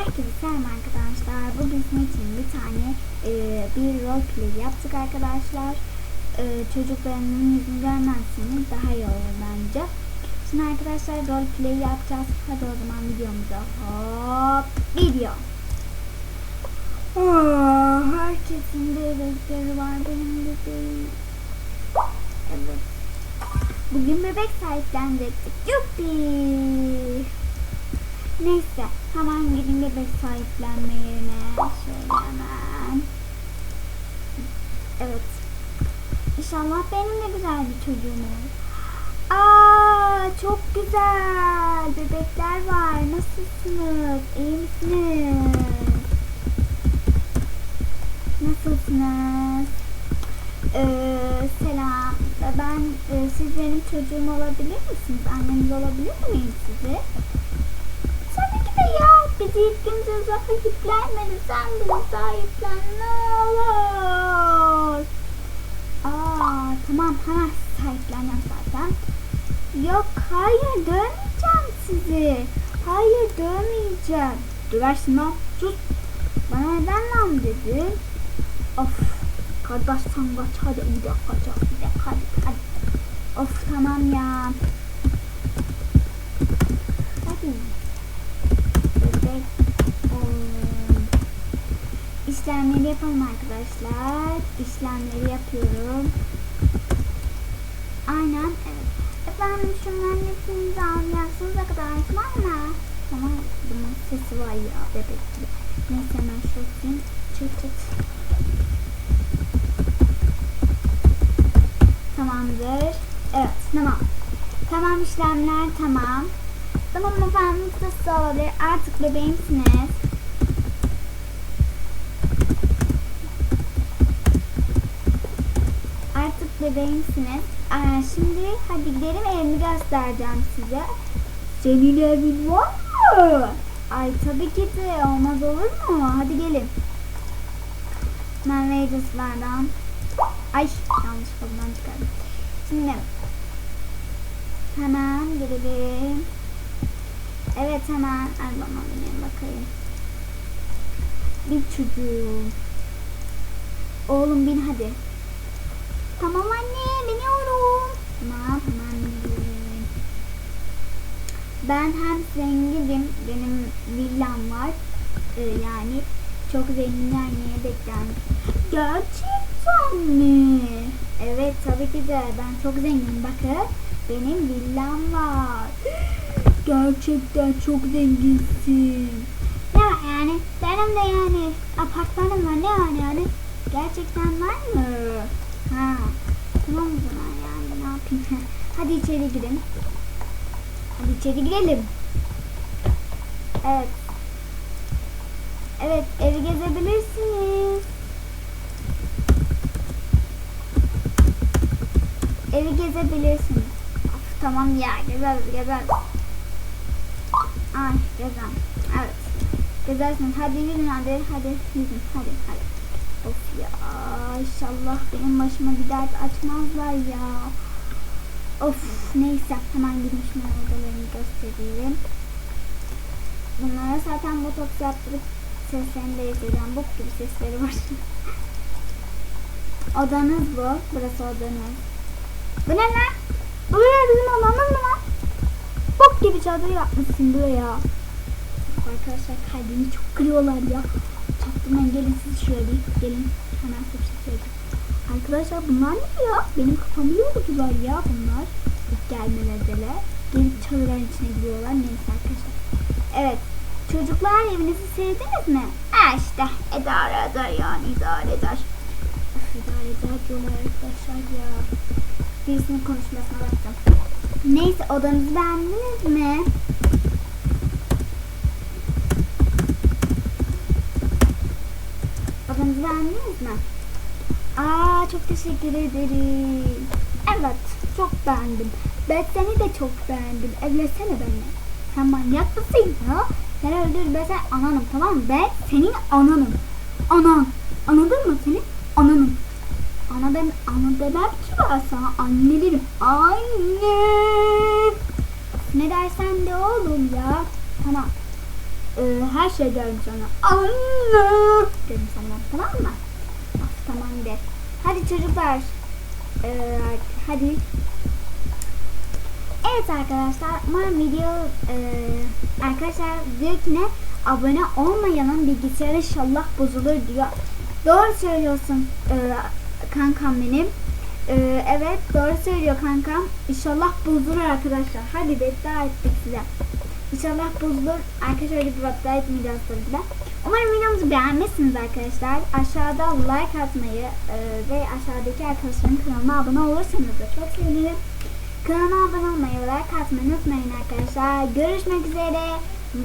Herkese selam arkadaşlar. Bugün sizin için bir tane e, bir roleplay yaptık arkadaşlar. E, çocuklarının yüzünü görmezseniz daha iyi olur bence. Şimdi arkadaşlar roleplay yapacağız. Hadi o zaman videomuza hop video. Oh, herkesin bebekleri var benim de değil. Evet. Bugün bebek sahiplenecektik. Yuppi. Neyse hemen gidin bebek sahiplenme yerine. Şöyle hemen. Evet. İnşallah benim de güzel bir çocuğum olur. Aa çok güzel. Bebekler var. Nasılsınız? İyi misiniz? Nasılsınız? Ee, selam. Ben e, siz benim çocuğum olabilir misiniz? Anneniz olabilir miyim size? Ya. Bizi ilk günce sahiplenmedi. Sen bizi sahiplen. Ne olur. Aa, tamam hemen sahipleneceğim zaten. Yok hayır dövmeyeceğim sizi. Hayır dövmeyeceğim. Döversin lan. Sus. Bana neden lan dedi. Of. Kardeş sen kaç hadi bir dakika bir dakika hadi. Of tamam ya. Hadi. Bebek. Oy. İşlemleri yapalım arkadaşlar. İşlemleri yapıyorum. Aynen evet. Efendim şunların hepsini de alacaksınız arkadaşlar mı? Ama bunun sesi var ya bebek gibi. Neyse hemen şurasını çıt çıt. Tamamdır. Evet tamam. Tamam işlemler tamam. Tamam efendim kısası olabilir. Artık bebeğimsiniz. Artık bebeğimsiniz. Aa, şimdi hadi gidelim evimi göstereceğim size. Senin evin var mı? Ay tabii ki de olmaz olur mu? Hadi gelin. Wagers'lardan. Ay yanlış kolumdan çıkardım. Şimdi hemen girelim. Evet hemen ay bana benim bakayım. Bir çocuğum. Oğlum bin hadi. Tamam anne biniyorum. Tamam hemen biniyorum. Ben hem zenginim. Benim villam var. Ee, yani çok zengin anneye beklendim. Gerçekten mi? Evet tabii ki de ben çok zenginim. Bakın benim villam var. Gerçekten çok zenginsin. Ya yani benim de yani apartmanım var ne yani yani gerçekten var mı? Ha tamam o zaman yani ne yapayım. Hadi içeri girin. Hadi içeri girelim. Evet. Evet evi gezebilirsiniz. Evi gezebilirsiniz. Of, tamam ya gezeriz gezeriz. Ay gezem. Evet. Gezersiniz. Hadi yürüyün hadi. Hadi yürüyün. Hadi hadi. Of ya inşallah benim başıma bir dert açmazlar ya. Of neyse hemen şunların odalarını göstereyim. Bunlara zaten botoks yaptırıp seslerini de izleyeceğim. Bok gibi sesleri var. Odanız bu. Burası odanız. Bu ne lan? Bu ne bizim odamız mı lan? Bok gibi çadır yapmışsın buraya. Arkadaşlar kalbimi çok kırıyorlar ya. Çaktırmayın gelin siz şöyle gelin. Hemen söyleyeceğim. Arkadaşlar bunlar ne ya? Benim kafamı yordular ya bunlar. İlk gelmelerdeler. Gelip çadırların içine giriyorlar. Neyse arkadaşlar. Evet. Çocuklar evinizi sevdiniz mi? Ha işte idare eder yani idare eder. Of, idare eder diyorlar arkadaşlar ya. Birisinin konuşmasına bakacağım. Neyse odanızı beğendiniz mi? Odanızı beğendiniz mi? Aa çok teşekkür ederim. Evet çok beğendim. Ben seni de çok beğendim. Evlensene benimle. Sen manyak mısın ya? Sen öldür ben sen ananım tamam mı? Ben senin ananım. Anan. Anladın mı senin? Ananım. Ana ben ana demem ki ben sana anne derim. Anne. Ne dersen de oğlum ya. Tamam. e, her şey derim sana. Anne dedim sana tamam mı? Of, tamam de. Hadi çocuklar. E, hadi. Evet arkadaşlar umarım video e, arkadaşlar diyor ki ne abone olmayanın bilgisayarı inşallah bozulur diyor. Doğru söylüyorsun e, kankam benim. E, evet doğru söylüyor kankam. İnşallah bozulur arkadaşlar. Hadi beddua ettik size. İnşallah bozulur. Arkadaşlar öyle bir beddua etmeyeceğiz tabii. Umarım videomuzu beğenmişsiniz arkadaşlar. Aşağıda like atmayı e, ve aşağıdaki arkadaşların kanalına abone olursanız da çok sevinirim. Kanalıma abone olmayı ve like atmayı unutmayın arkadaşlar. Görüşmek üzere.